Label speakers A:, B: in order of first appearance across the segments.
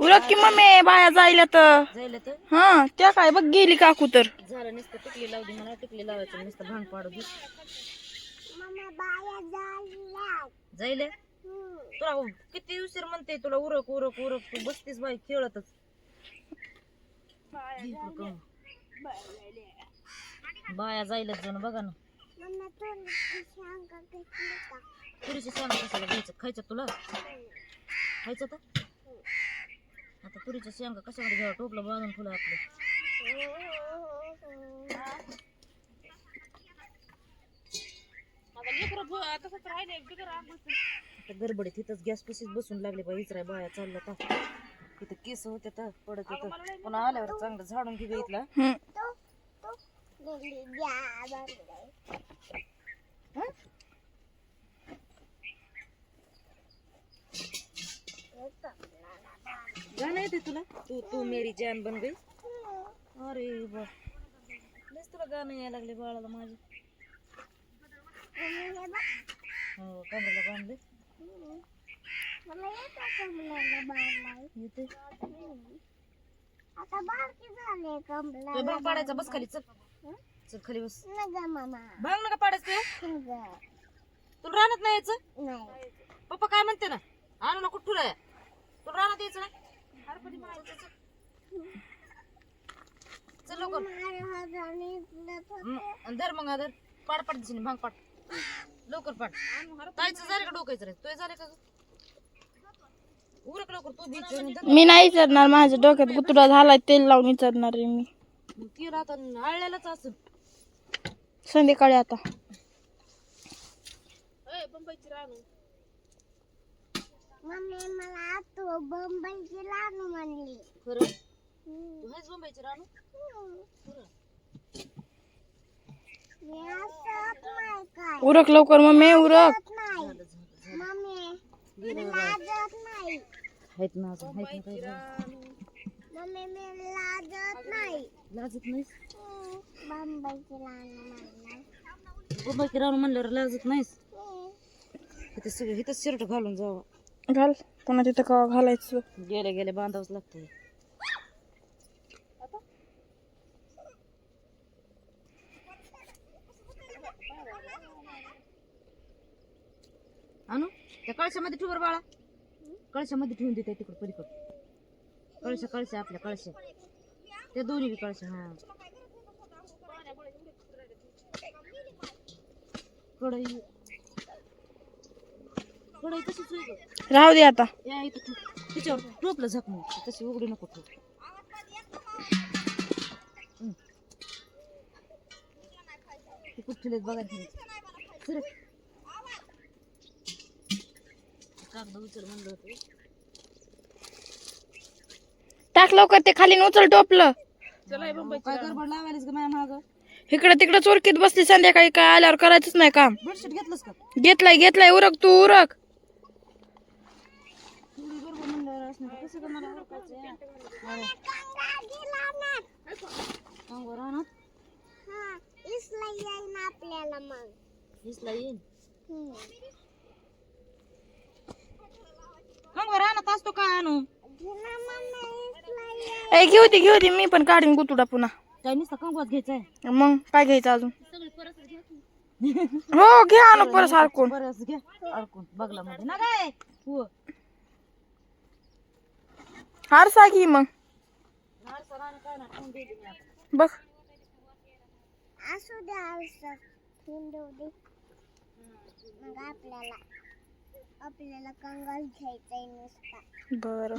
A: उरक की मम्मी बाया जायला तर.
B: जायला तर?
A: हा त्या काय बघ गेली काकू तर.
B: झालं नुसतं टिकली लावली म्हणा टिकली लावायचं नुसतं भांग पाडू दे. जायला तुला किती उशीर म्हणते तुला उरक उरक उरक. तू बसतीस बाई खेळतच. बाया जायलाच जाणं बघा ना. तुरीची शेंगा कशाला घ्यायचं खायचं तुला? खायचं तर आता तुरीच्या शेंगा कशामध्ये घ्यावं? टोपलं बांधून फुलं आपलं. आता गडबडीत तिथंच गॅस पशीच बसून लागले बाई इचराय बाया चाललं तर तिथं केस होते तर पडत होतं. पुन्हा आल्यावर चांगलं झाडून घे इथला. गाणं येते तुला? तू तू मेरी जान बन गई. अरे बा. तुला गाणं यायला लागले बाळाला माझ्या हो कमरेला बांधले येते. तो भांग पाडायचा बस खाली चल. चल खाली बस. भांग नका पाडायचं ते. तुला राहणार नाही यायचं? पप्पा काय म्हणते ना? आणू नको ठुला तुला राहणार नाही? चल, लवकर. धर मग धर पाड पाड दिसणे भांग पाड. लवकर पाड. ताईचं झालं का डोकायचं रे तुझं झालं का? उरक लवकर तू बीच
A: मी नाही विचारणार माझ्या डोक्यात गुतुडा झालाय तेल लावून विचारणार आहे मी.
B: ती आता आळल्यालाच असं
A: संध्याकाळी आता.
B: खरं? तू हेच मुंबईची रानू?
A: उरक लवकर मम्मी उरक.
B: झालं गेलं बाबा. आहेत ना अजून आहेत ना काही लाजत नाहीस? मुंबईची रानू म्हणल्यावर लाजत नाहीस? इथं सगळं इथं शर्ट घालून जावं.
A: घाल. पुन्हा तिथं कवा घालायचं?
B: गेल्या गेले बांधावंच लागतं आणू त्या कळशामध्ये ठेवर बाळा. कळशामध्ये ठेवून देते तिकडे पलीकडे. कळशा कळशा आपल्या कळशा. त्या दोन्ही बी कळशा हा. कढई. कढई तशीच होईल गं.
A: राहू दे आता.
B: या इथं ठेव. तिच्यावर टोपलं झाकून तशी उघडी नको ठेव. ते कुठं ठेवलेत बघा ते. सरक. कागद उचल म्हणलं होतं.
A: टाक लवकर ते खाली न उचल टोपलं.
B: अहो, काय गडबड लावायलाच ग माझ्या माग?
A: इकडे तिकडे चोरकीत बसली संध्याकाळी काय आल्यावर करायचंच नाही काम.
B: बेडशीट घेतलंस का?
A: घेतलाय घेतलाय. उरक तू उरक.
B: गडबड म्हणल्यावर असणार तर कसं का मला ओळखायचं आहे? अरे, अंगावर राहणार इसला येईन अंगावर राहणार असतो काय आणू
A: ए घेऊ दे घेऊ दे मी पण काढीन गुतुडा पुन्हा
B: काय नुसतं कंगवात घ्यायचं आहे
A: मग काय घ्यायचं अजून हो घ्या आणू परत सारखून
B: बरं घ्या अडकून बघला मध्ये ना काय हो
A: हारसा घे मग? बघ.
C: असू द्या हिंदू दे. मग आपल्याला आपल्याला कंगाल घ्यायचंय नुसता.
A: बर.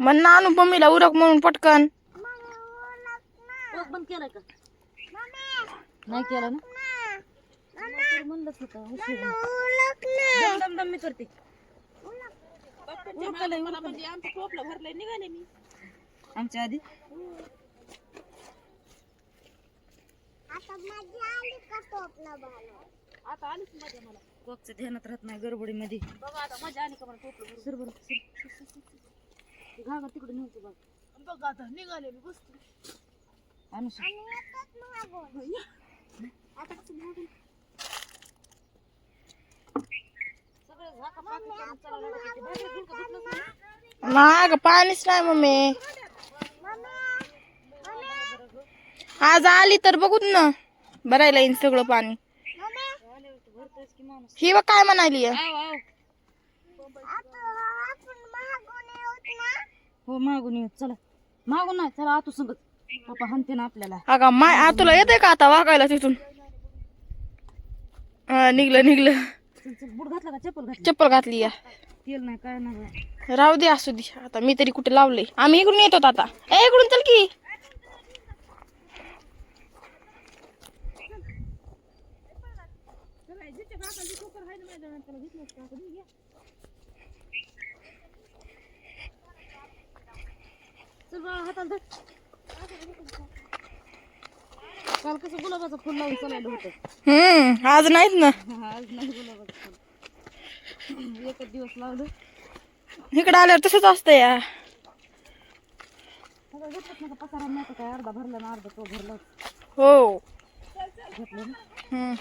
A: म्हण ना मम्मीला उरक म्हणून पटकन.
B: बंद केलाय का? नाही केला ना? तर म्हणलंच होतं उशीर दम दम दम मी करते उरकलंय, उरकलंय. आमच्या आधी?
C: आता मजा आली का टोपला भाला
B: कोकचं ध्यानात राहत नाही गडबडीमध्ये. बघा आता मजा आली का मला टोपलं सर बरं sir, sir, sir, sir, sir. ते घागर तिकडे नव्हतं बघ. बघ आता निघाले मी बसतो अनुषा
C: आणि येतात मागून
B: सगळं झाका पाकी करून चालवलं होतं. ते भाकरी गुडकं धुतलंच नाही.
A: नाही ग पाणीच नाही मम्मी. आज आली तर बघूत ना. भरायला येईन सगळं पाणी. ही बघ काय म्हणाली.
B: हो मागून येऊ चला. मागून नाही चला आतू संगत. पप्पा हनते ना आपल्याला.
A: अगं माय आ तुला येते का आता वागायला तिथून? हा, निघलं निघलं.
B: बूट घातला का? चप्पल घातली?
A: चप्पल घातली या.
B: तेल नाही काय नाही
A: राहू दे असू दे. आता मी तरी कुठे लावले? आम्ही इकडून येतो आता. ए इकडून चल की.
B: चल हाताला धर. काल कसं गुलाबाचं फुल लावून चालायला होतं.
A: हम्म आज नाहीत ना.
B: आज नाही गुलाबाचं फुल. एकच दिवस लावलं.
A: इकडे आल्यावर तसंच असतं या.
B: सगळं घेतलं पसारा? नाही काय अर्धा भरला ना अर्धा तो भरला.
A: हो.
B: घेतलं ना?
A: हम्म.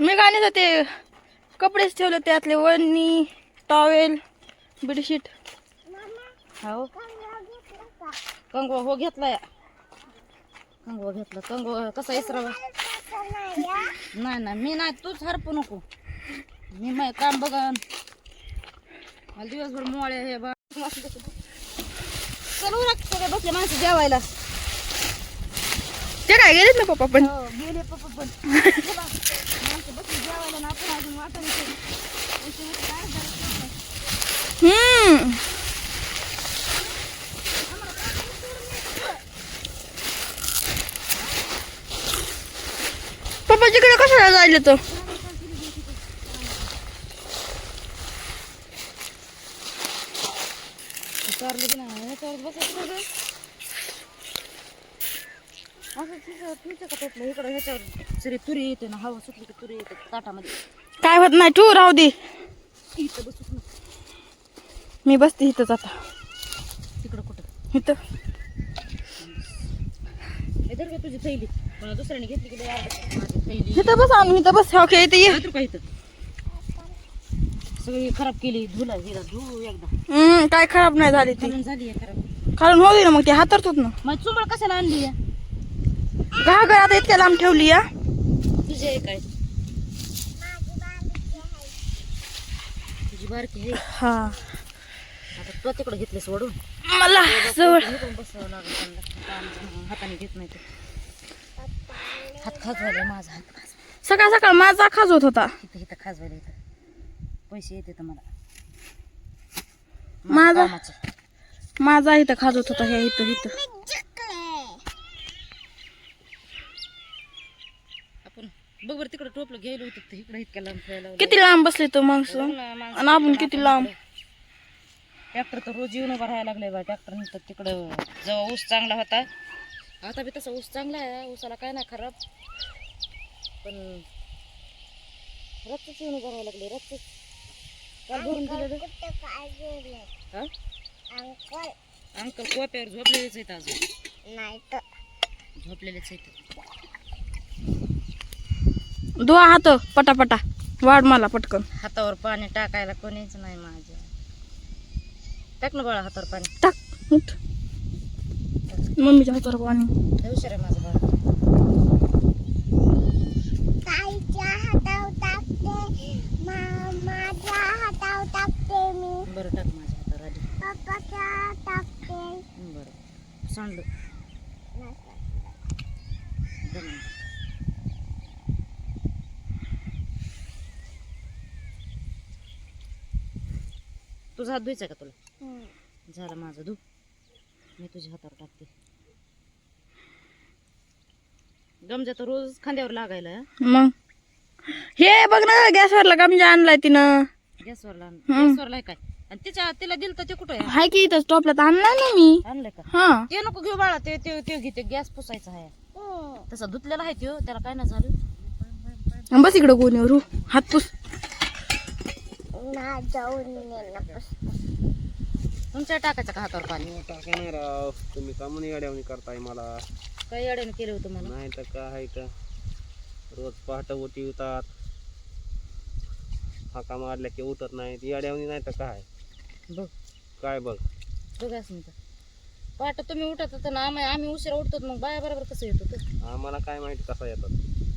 A: मी काय नाही ते कपडेच ठेवले त्यातले वणी टॉवेल बेडशीट
B: हो. कंगवा हो घेतलाय कंगवा घेतला. कंगवा कसा इसरावा? नाही नाही मी नाही तूच हरपू नको. मी मग काम बघन मला दिवसभर मोळे हे चल उरक सगळे बसले माणसं जेवायला.
A: ते काय गेलेत ना पप्पा पण?
B: हो गेले पप्पा पण. चला, माणसं बसली जेवायला ना आपण अजून वाटण करू. पैसे होते काय झालं?
A: हम्म पप्पा तिकडे कशाला जायला तो
B: विचारलं की नाही ह्याच्यावर बसायचं का गं? असं तिचं ठेवचं का त्यातलं इकडं ह्याच्यावर सरी तुरी येते ना हवा सुटली की तुरी येते ताटामध्ये
A: काय होत नाही तू राहू दे.
B: इथं
A: मी बसते इथंच आता.
B: तिकडं कुठं?
A: इथं.
B: तुझी थैली. दुसऱ्याने घेतली की
A: इथं बस आणून इथं बस. ओके इथं ये.
B: सगळी खराब केली धुला हिला धू एकदा.
A: हम्म, काय खराब नाही झाली ती.
B: खालून झाली आहे खराब.
A: खालून होऊ दे ना मग ती हातरतोच ना
B: मग चुंबळ कशाला आणली आहे?
A: घागर आता इतक्या लांब ठेवली या
B: तुझी आहे काय? तुझी बारकी आहे.
A: हा.
B: आता तू तिकडे घेतलीस वडून.
A: मला जवळ
B: इकडून बसावं लागेल त्यांना. हाताने घेत नाही ते. हात खाजवायला माझा हात खाज
A: सकाळ सकाळ माझा खाजवत होता.
B: इथं इथं खाजवायला इथं. पैसे येते तर मला.
A: माझा
B: कामाचे.
A: माझा इथं खाजवत होता हे इथं इथं.
B: आपण बघ बरं तिकडे टोपलं घ्यायला होतं इकडे इतक्या लांब लावलं.
A: किती लांब बसले तो माणूस आणि आपण किती लांब?
B: ट्रॅक्टर तर रोज येऊन उभा राहायला लागले बा. ट्रॅक्टर तिकडं जेव्हा ऊस चांगला होता. आता बी तसा ऊस चांगला आहे. ऊसाला काय नाही खराब. पण रक्तच येऊन राहायला लागले रक्तच. काल भरून दिलेलं हा?
C: अंकल.
B: अंकल कोप्यावर झोपलेलेच आहेत अजून.
C: नाही तर.
B: झोपलेलेच आहेत.
A: धुवा हात पटापटा. वाढ मला पटकन.
B: हातावर पाणी टाकायला कोणीच नाही माझ्या. टाक ना बाळा हातावर पाणी.
A: टाक उठ. मम्मीच्या हातावर पाणी.
B: हुशार आहे माझं बाळ.
C: ताईच्या हातावर टाकते. मा- माझ्या हातावर टाकते मी.
B: बरं टाक माझ्या हातावर आधी
C: पप्पाच्या टाकते.
B: बरं. सांडलं. तुझा हात धुवायचा का तुला. झालं माझं धू. मी तुझ्या हातावर टाकते. गमजा तर रोज खांद्यावर लागायला?
A: मग? हे बघ ना गॅसवरला गमजा आणलाय तिनं.
B: गॅसवर लावून
A: हं.
B: गॅसवर लाय काय? आणि तिच्या तिला दिलं तर ते कुठं आहे?
A: हाय की इथं टॉपला तर आणलाय ना मी.
B: आणलंय का?
A: हा.
B: ते नको घेऊ बाळा ते ते ते घेते गॅस पुसायचा आहे. तसा धुतलेला आहे त्यो त्याला काय नाही झालं.
A: आणि बस इकडं गोणीवर हो. हात पुस
C: ना जाऊन येणं
B: तुमच्या टाकायचं का हातावर पाणी?
D: नाही राव. तुम्ही का म्हणे अडवणी करताय मला?
B: काही अड्याने केलं होतं मला
D: नाही तर काय आहे का? रोज पहाटे उठी उठतात. हाका मारल्या की उठत नाही ती अडवणी नाही तर काय?
B: बघ.
D: काय बघ?
B: बघा असं पाट तुम्ही उठत होता ना आम्ही आम्ही उशिरा उठतो मग बाया बरोबर कसं येतो तर
D: आम्हाला काय माहिती कसा येतात?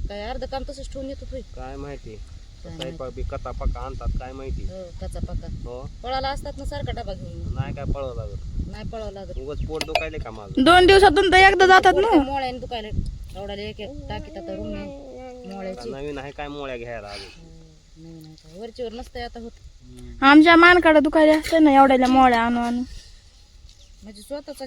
B: काय अर्ध काम तसंच ठेवून येतो
D: काय माहिती? स्वयंपाक बी कथा पका आणतात काय माहिती?
B: हो कचा पका
D: हो?
B: पळाला असतात ना सारखा डबा घेऊन.
D: नाही काय पळव लागत.
B: नाही पळावं लागत.
D: उगाच पोट दुखायले का माझं?
A: दोन दिवसातून तर एकदा जातात ना.
B: मोळ्याने दुखायला. एवढ्याला एक एक टाकीत आता रूम आहे. मोळ्याची.
D: नवीन आहे काय मोळ्या घ्यायला अजून?
B: नाही नाही काय. वरचीवर नसतंय आता होत.
A: आमच्या मानकाडं दुखायला असतं ना एवढ्याला मोळ्या आणू आणू.
B: म्हणजे स्वतःचा